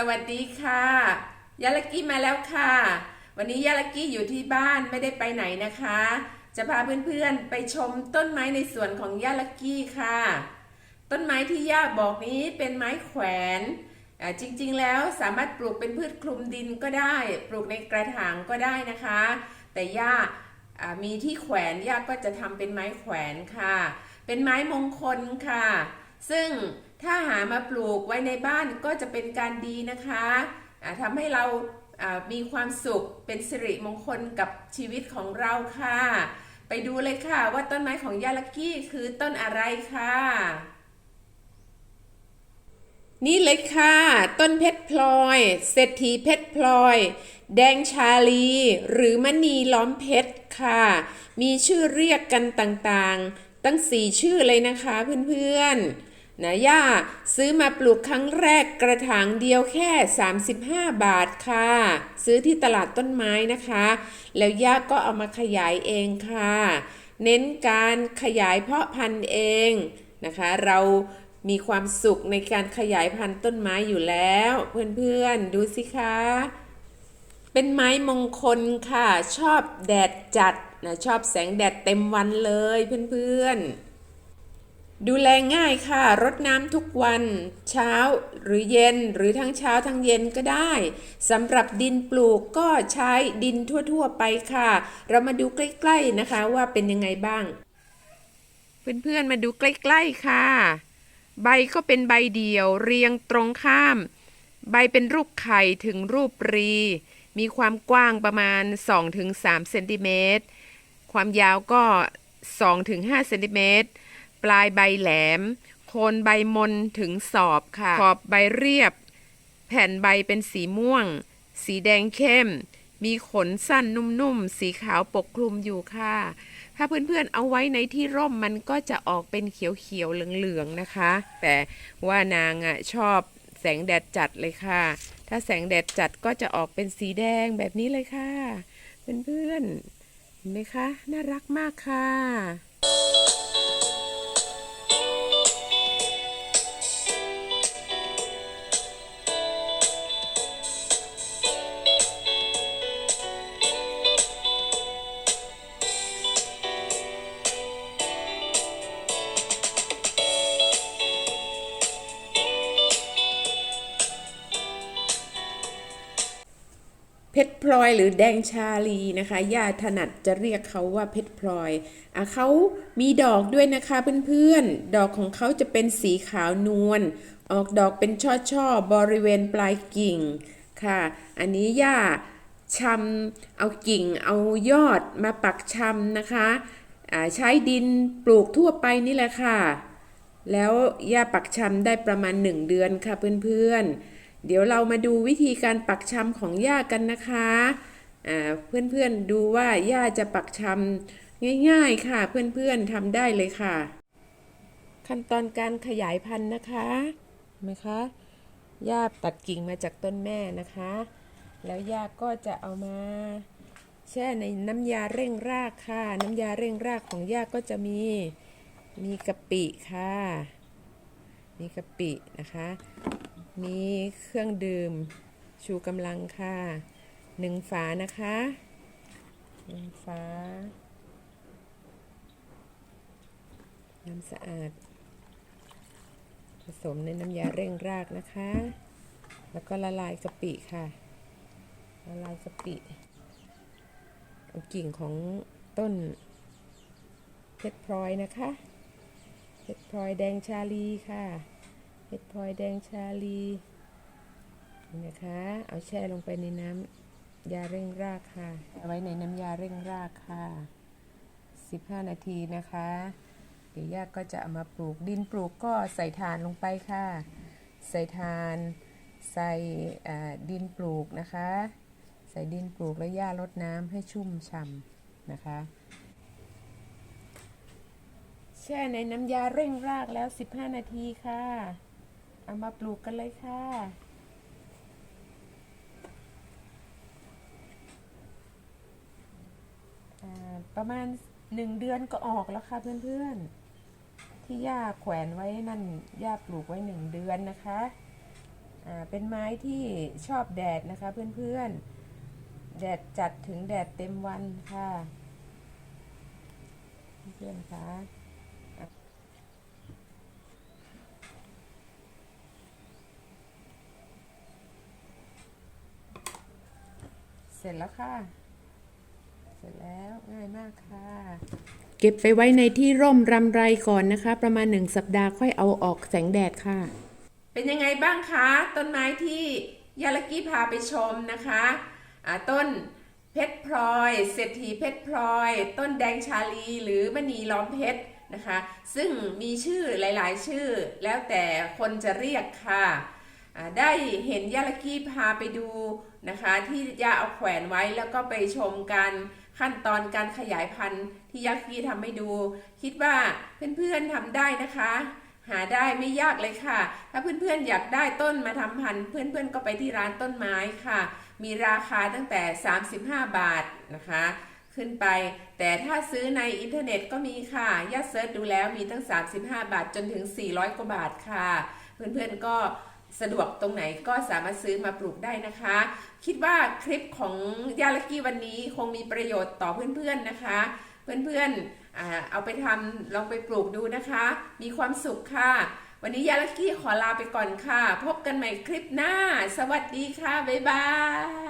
สวัสดีค่ะ ยาลากี้มาแล้วค่ะ วันนี้ยาลากี้อยู่ที่บ้านไม่ได้ไปไหนนะคะ จะพาเพื่อนๆไปชมต้นไม้ในสวนของยาลากี้ค่ะ ต้นไม้ที่ย่าบอกนี้เป็นไม้แขวนจริงๆแล้วสามารถปลูกเป็นพืชคลุมดินก็ได้ ปลูกในกระถางก็ได้นะคะ แต่ย่ามีที่แขวนย่าก็จะทำเป็นไม้แขวนค่ะ เป็นไม้มงคลค่ะ ซึ่งถ้าหามาปลูกไว้ในบ้านก็จะเป็นการดีนะคะอ่าทำให้เราอ่ามีความสุขเป็นสิริมงคลกับชีวิตของเราค่ะ ไปดูเลยค่ะว่าต้นไม้ของยาลักกี้คือต้นอะไรค่ะ นี่เลยค่ะ ต้นเพชรพลอยเศรษฐีเพชรพลอย แดงชาลี หรือมณีล้อมเพชรค่ะ มีชื่อเรียกกันต่างๆ ตั้งสี่ชื่อเลยนะคะเพื่อนๆ นะย่าซื้อมาปลูกครั้งแรกกระถางเดียวแค่ 35 บาทค่ะ ซื้อที่ตลาดต้นไม้นะคะ แล้วย่าก็เอามาขยายเองค่ะ เน้นการขยายเพาะพันธุ์เองนะคะ เรามีความสุขในการขยายพันธุ์ต้นไม้อยู่แล้ว เพื่อนๆดูสิคะ เป็นไม้มงคลค่ะ ชอบแดดจัดนะชอบแสงแดดเต็มวันเลยเพื่อนๆ ดูแลง่ายค่ะ รดน้ำทุกวัน เช้าหรือเย็นหรือทั้งเช้าทั้งเย็นก็ได้สำหรับดินปลูกก็ใช้ดินทั่วๆไปค่ะ เรามาดูใกล้ๆนะคะว่าเป็นยังไงบ้าง เพื่อนๆมาดูใกล้ๆค่ะ ใบก็เป็นใบเดี่ยวเรียงตรงข้าม ใบเป็นรูปไข่ถึงรูปรี มีความกว้างประมาณ 2-3เซนติเมตรความยาวก็ 2-5เซนติเมตร ปลายใบแหลม โคนใบมนถึงสอบค่ะ ขอบใบเรียบ แผ่นใบเป็นสีม่วง สีแดงเข้ม มีขนสั้นนุ่มๆ สีขาวปกคลุมอยู่ค่ะ ถ้าเพื่อนๆเอาไว้ในที่ร่มมันก็จะออกเป็นเขียวๆเหลืองๆนะคะ แต่ว่านางอะชอบแสงแดดจัดเลยค่ะ ถ้าแสงแดดจัดก็จะออกเป็นสีแดงแบบนี้เลยค่ะ เพื่อนๆเห็นไหมคะ น่ารักมากค่ะ เพชรพลอยหรือแดงชาลีนะคะญาถนัดจะเรียกเขาว่าเพชรพลอยอะเขามีดอกด้วยนะคะเพื่อนๆ ดอกของเขาจะเป็นสีขาวนวล ออกดอกเป็นช่อๆ บริเวณปลายกิ่งค่ะ อันนี้ย่าชำเอากิ่งเอายอดมาปักชำนะคะอ่าใช้ดินปลูกทั่วไปนี่แหละค่ะ แล้วย่าปักชำได้ประมาณ 1 เดือนค่ะเพื่อนๆ เดี๋ยวเรามาดูวิธีการปักชำของย่ากันนะคะเพื่อนๆดูว่าย่าจะปักชำง่ายๆค่ะ เพื่อนๆทำได้เลยค่ะ ขั้นตอนการขยายพันธุ์นะคะเห็นไหมคะย่าตัดกิ่งมาจากต้นแม่นะคะ แล้วย่าก็จะเอามาแช่ในน้ำยาเร่งรากค่ะ น้ำยาเร่งรากของย่าก็จะมีมีกะปิค่ะ มีกะปินะคะ มีเครื่องดื่มชูกำลังค่ะหนึ่งฝานะคะหนึ่งฝาน้ำสะอาด ผสมในน้ำยาเร่งรากนะคะ แล้วก็ละลายกะปิค่ะ ละลายกะปิเอากิ่งของต้นเพชรพลอยนะคะ เพชรพลอยแดงชาลีค่ะเพชรพลอยแดงชาลีนะคะ เอาแช่ลงไปในน้ำยาเร่งรากค่ะ เอาไว้ในน้ำยาเร่งรากค่ะ 15 นาทีนะคะ เดี๋ยวย่าก็จะเอามาปลูกดินปลูกก็ใส่ถ่านลงไปค่ะ ใส่ถ่าน ใส่ดินปลูกนะคะ ใส่ดินปลูกแล้วย่ารดน้ำให้ชุ่มฉ่ำนะคะ แช่ในน้ำยาเร่งรากแล้ว 15 นาทีค่ะ เอามาปลูกกันเลยค่ะ ประมาณ1เดือนก็ออกแล้วค่ะเพื่อนๆ ที่ย่าแขวนไว้นั่นย่าปลูกไว้1เดือนนะคะเป็นไม้ที่ชอบแดดนะคะเพื่อนๆ แดดจัดถึงแดดเต็มวันค่ะ เพื่อนๆคะอะเส ร็จแล้วค่ะ เสร็จแล้วง่ายมากค่ะ เก็บไปไว้ในที่ร่มรำไรก่อนนะคะ ประมาณหนึ่งสัปดาห์ค่อยเอาออกแสงแดดค่ะ เป็นยังไงบ้างคะต้นไม้ที่ยาลกี้พาไปชมนะคะอ่าต้นเพชรพลอยเศรษฐีเพชรพลอย ต้นแดงชาลีหรือมณีล้อมเพชรนะคะ ซึ่งมีชื่อหลาย ๆ ชื่อแล้วแต่คนจะเรียกค่ะอ่า ได้เห็นยาลกี้พาไปดูนะคะ ที่ยาเอาแขวนไว้แล้วก็ไปชมกันขั้นตอนการขยายพันธุ์ที่ยาลกี้ทำให้ดู คิดว่าเพื่อนๆทำได้นะคะ หาได้ไม่ยากเลยค่ะ ถ้าเพื่อนๆอยากได้ต้นมาทำพันธุ์ เพื่อนๆก็ไปที่ร้านต้นไม้ค่ะ มีราคาตั้งแต่ 35 บาทนะคะขึ้นไป แต่ถ้าซื้อในอินเทอร์เน็ตก็มีค่ะยัดเซิร์ชดูแล้วมีตั้ง 35 บาทจนถึง 400 กว่าบาทค่ะ เพื่อนๆก็ สะดวกตรงไหนก็สามารถซื้อมาปลูกได้นะคะ คิดว่าคลิปของยาลกี้วันนี้คงมีประโยชน์ต่อเพื่อนๆนะคะ เพื่อนๆเอาไปทำลองไปปลูกดูนะคะ มีความสุขค่ะ วันนี้ยาลกี้ขอลาไปก่อนค่ะ พบกันใหม่คลิปหน้า สวัสดีค่ะ บ๊ายบาย